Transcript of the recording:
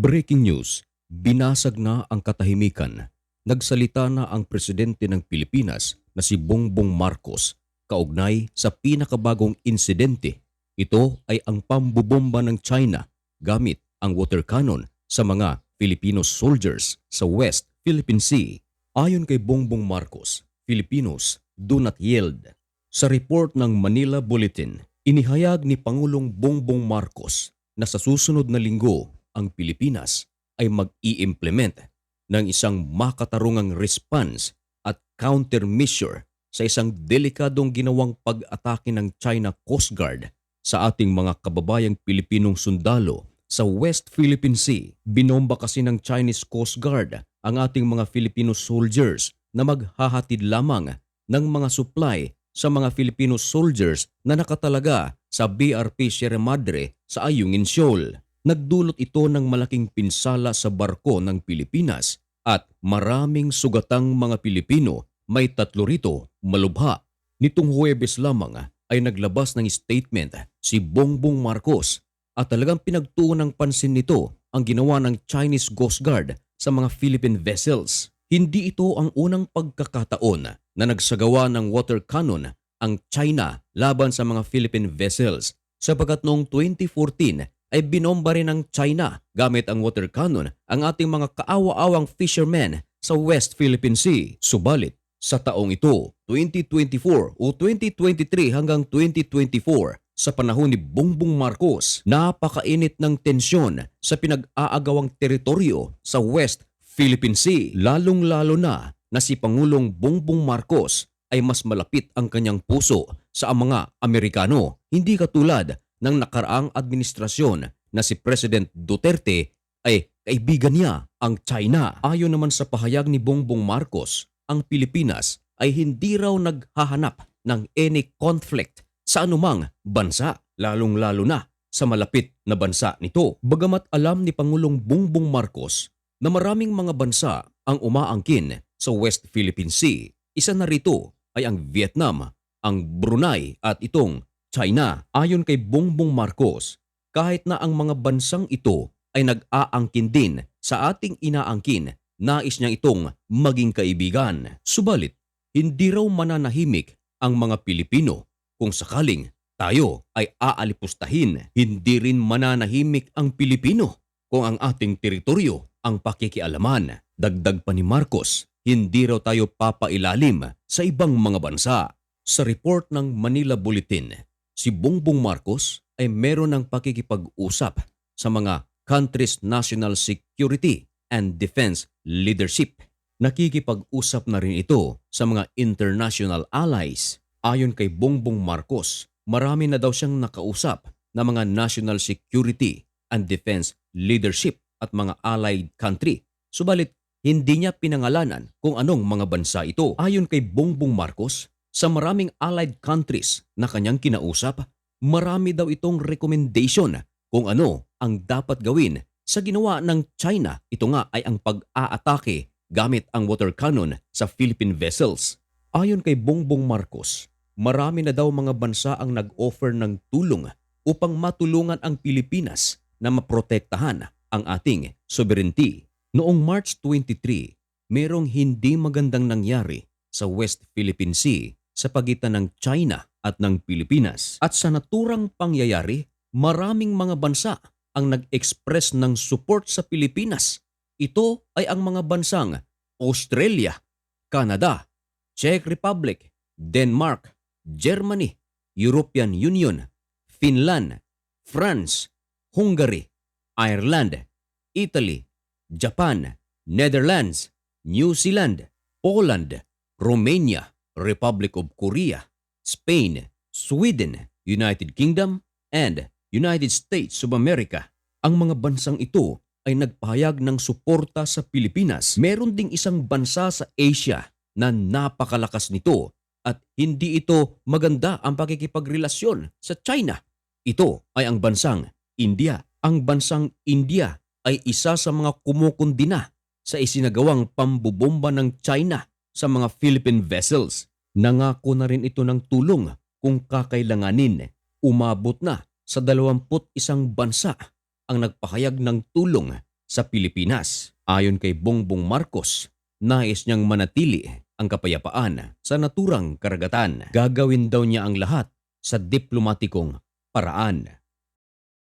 Breaking news, binasag na ang katahimikan. Nagsalita na ang presidente ng Pilipinas na si Bongbong Marcos kaugnay sa pinakabagong insidente. Ito ay ang pambubomba ng China gamit ang water cannon sa mga Filipino soldiers sa West Philippine Sea. Ayon kay Bongbong Marcos, Filipinos do not yield. Sa report ng Manila Bulletin, inihayag ni Pangulong Bongbong Marcos na sa susunod na linggo ang Pilipinas ay mag-i-implement ng isang makatarungang response at countermeasure sa isang delikadong ginawang pag-atake ng China Coast Guard sa ating mga kababayang Pilipinong sundalo sa West Philippine Sea. Binomba kasi ng Chinese Coast Guard ang ating mga Filipino soldiers na maghahatid lamang ng mga supply sa mga Filipino soldiers na nakatalaga sa BRP Sierra Madre sa Ayungin Shoal. Nagdulot ito ng malaking pinsala sa barko ng Pilipinas at maraming sugatang mga Pilipino may tatlo rito malubha. Nitong Huwebes lamang ay naglabas ng statement si Bongbong Marcos at talagang pinagtuon ng pansin nito ang ginawa ng Chinese Coast Guard sa mga Philippine vessels. Hindi ito ang unang pagkakataon na nagsagawa ng water cannon ang China laban sa mga Philippine vessels sapagkat noong 2014 ay binomba rin ng China gamit ang water cannon ang ating mga kaawa-awang fishermen sa West Philippine Sea. Subalit, sa taong ito, 2024 o 2023 hanggang 2024, sa panahon ni Bongbong Marcos, napakainit ng tensyon sa pinag-aagawang teritoryo sa West Philippine Sea. Lalong-lalo na na si Pangulong Bongbong Marcos ay mas malapit ang kanyang puso sa mga Amerikano, hindi katulad ng nakaraang administrasyon na si President Duterte ay kaibigan niya ang China. Ayon naman sa pahayag ni Bongbong Marcos, ang Pilipinas ay hindi raw naghahanap ng any conflict sa anumang bansa, lalong-lalo na sa malapit na bansa nito. Bagamat alam ni Pangulong Bongbong Marcos na maraming mga bansa ang umaangkin sa West Philippine Sea, isa na rito ay ang Vietnam, ang Brunei at itong China. Ayon kay Bongbong Marcos, kahit na ang mga bansang ito ay nag-aangkin din sa ating inaangkin, nais niya itong maging kaibigan. Subalit, hindi raw mananahimik ang mga Pilipino kung sakaling tayo ay aalipustahin. Hindi rin mananahimik ang Pilipino kung ang ating teritoryo ang pakikialaman. Dagdag pa ni Marcos, hindi raw tayo papailalim sa ibang mga bansa. Sa report ng Manila Bulletin, si Bongbong Marcos ay meron ng pakikipag-usap sa mga country's national security and defense leadership. Nakikipag-usap na rin ito sa mga international allies. Ayon kay Bongbong Marcos, marami na daw siyang nakausap na mga national security and defense leadership at mga allied country. Subalit, hindi niya pinangalanan kung anong mga bansa ito. Ayon kay Bongbong Marcos, sa maraming allied countries na kanyang kinausap, marami daw itong recommendation kung ano ang dapat gawin sa ginawa ng China. Ito nga ay ang pag-aatake gamit ang water cannon sa Philippine vessels. Ayon kay Bongbong Marcos, marami na daw mga bansa ang nag-offer ng tulong upang matulungan ang Pilipinas na maprotektahan ang ating sovereignty. Noong March 23, merong hindi magandang nangyari sa West Philippine Sea sa pagitan ng China at ng Pilipinas. At sa naturang pangyayari, maraming mga bansa ang nag-express ng support sa Pilipinas. Ito ay ang mga bansang Australia, Canada, Czech Republic, Denmark, Germany, European Union, Finland, France, Hungary, Ireland, Italy, Japan, Netherlands, New Zealand, Poland, Romania, Republic of Korea, Spain, Sweden, United Kingdom, and United States of America. Ang mga bansang ito ay nagpahayag ng suporta sa Pilipinas. Meron ding isang bansa sa Asia na napakalakas nito at hindi ito maganda ang pakikipagrelasyon sa China. Ito ay ang bansang India. Ang bansang India ay isa sa mga kumukundina sa isinagawang pambubomba ng China sa mga Philippine vessels. Nangako na rin ito ng tulong kung kakailanganin. Umabot na sa 21 bansa ang nagpahayag ng tulong sa Pilipinas. Ayon kay Bongbong Marcos, nais niyang manatili ang kapayapaan sa naturang karagatan. Gagawin daw niya ang lahat sa diplomatikong paraan.